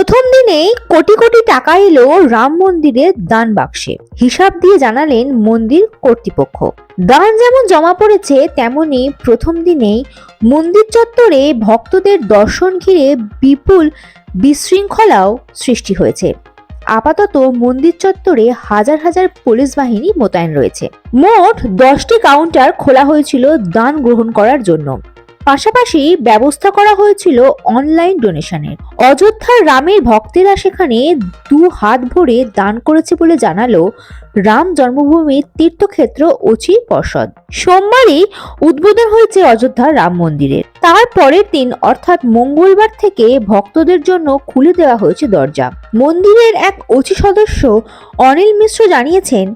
প্রথম দিনেই কোটি কোটি টাকা এলো রাম মন্দিরের দান বাক্সে। হিসাব দিয়ে জানালেন মন্দির কর্তৃপক্ষ। দান যেমন জমা পড়েছে, তেমনি প্রথম দিনেই মন্দির চত্বরে ভক্তদের দর্শন ঘিরে বিপুল বিশৃঙ্খলাও সৃষ্টি হয়েছে। আপাতত মন্দির চত্বরে হাজার হাজার পুলিশ বাহিনী মোতায়েন রয়েছে। মোট দশটি কাউন্টার খোলা হয়েছিল দান গ্রহণ করার জন্য। পাশাপাশি ব্যবস্থা করা হয়েছিল অনলাইন ডোনেশনের অযোধ্যার রামের ভক্তেরা সেখানে দু হাত ভরে দান করেছে বলে জানালো রাম জন্মভূমি তীর্থক্ষেত্র অচি পর্ষদ। সোমবারই উদ্বোধন হয়েছে অযোধ্যার রাম মন্দিরের। তার পরের দিন অর্থাৎ মঙ্গলবার থেকে ভক্তদের জন্য খুলে দেওয়া হয়েছে দরজা। মন্দিরের এক অচি সদস্য অনিল মিশ্র জানিয়েছেন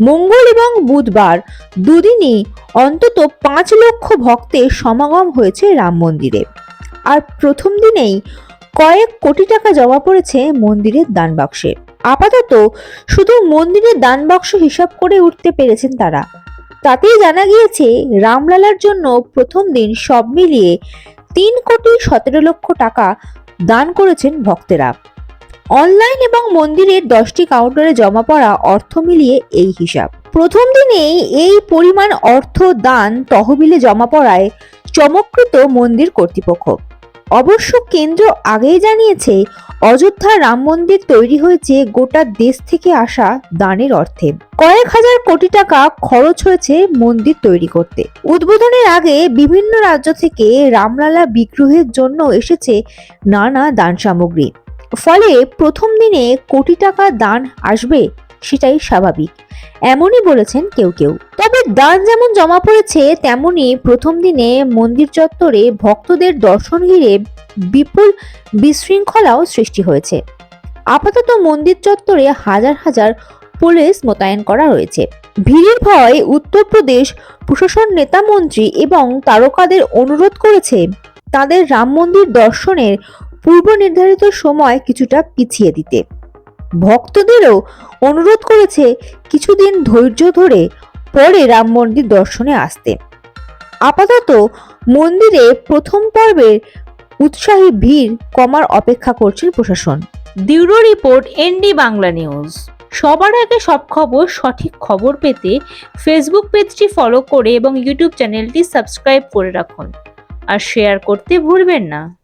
মঙ্গল এবং বুধবার দুদিনই অন্তত পাঁচ লক্ষ ভক্তের সমাগম হয়েছে রাম মন্দিরে। আর প্রথম দিনেই কয়েক কোটি টাকা জমা পড়েছে মন্দিরের দান বাক্সে। আপাতত শুধু মন্দিরের দান বাক্স হিসাব করে উঠতে পেরেছেন তারা। তাতেই জানা গিয়েছে, রামলালার জন্য প্রথম দিন সব মিলিয়ে তিন কোটি সতেরো লক্ষ টাকা দান করেছেন ভক্তেরা। অনলাইন এবং মন্দিরের দশটি কাউন্টারে জমা পড়া অর্থ মিলিয়ে এই হিসাব। প্রথম দিনেই এই পরিমাণ অর্থ দান তহবিলে জমা পড়ায় চমৎকৃত মন্দির কর্তৃপক্ষ। অবশ্য কেন্দ্র আগেই জানিয়েছে, অযোধ্যা রাম মন্দির তৈরি হয়েছে গোটা দেশ থেকে আসা দানের অর্থে। কয়েক হাজার কোটি টাকা খরচ হয়েছে মন্দির তৈরি করতে। উদ্বোধনের আগে বিভিন্ন রাজ্য থেকে রামলালা বিগ্রহের জন্য এসেছে নানা দান সামগ্রী। ফলে প্রথম দিনে কোটি টাকা দান আসবে সেটাই স্বাভাবিক। এমনই বলেছেন কেউ কেউ। তবে দান যেমন জমা পড়েছে, তেমনি প্রথম দিনে মন্দির চত্বরে ভক্তদের দর্শন ঘিরে বিপুল বিশৃঙ্খলাও সৃষ্টি হয়েছে। আপাতত মন্দির চত্বরে হাজার হাজার পুলিশ মোতায়েন করা হয়েছে ভিড়ের ভয়ে উত্তরপ্রদেশ প্রশাসন নেতা মন্ত্রী এবং তারকাদের অনুরোধ করেছে তাদের রাম মন্দির দর্শনের পূর্ব নির্ধারিত সময় কিছুটা পিছিয়ে দিতে। ভক্তদেরও অনুরোধ করেছে কিছুদিন ধৈর্য ধরে পরে রাম মন্দির দর্শনে আসতে। আপাতত মন্দিরে প্রথম পর্বের উৎসাহী ভিড় কমার অপেক্ষা করছেন প্রশাসন। Bureau report ND Bangla news. সবার আগে সব খবর, সঠিক খবর পেতে ফেসবুক পেজটি ফলো করে এবং ইউটিউব চ্যানেলটি সাবস্ক্রাইব করে রাখুন। আর শেয়ার করতে ভুলবেন না।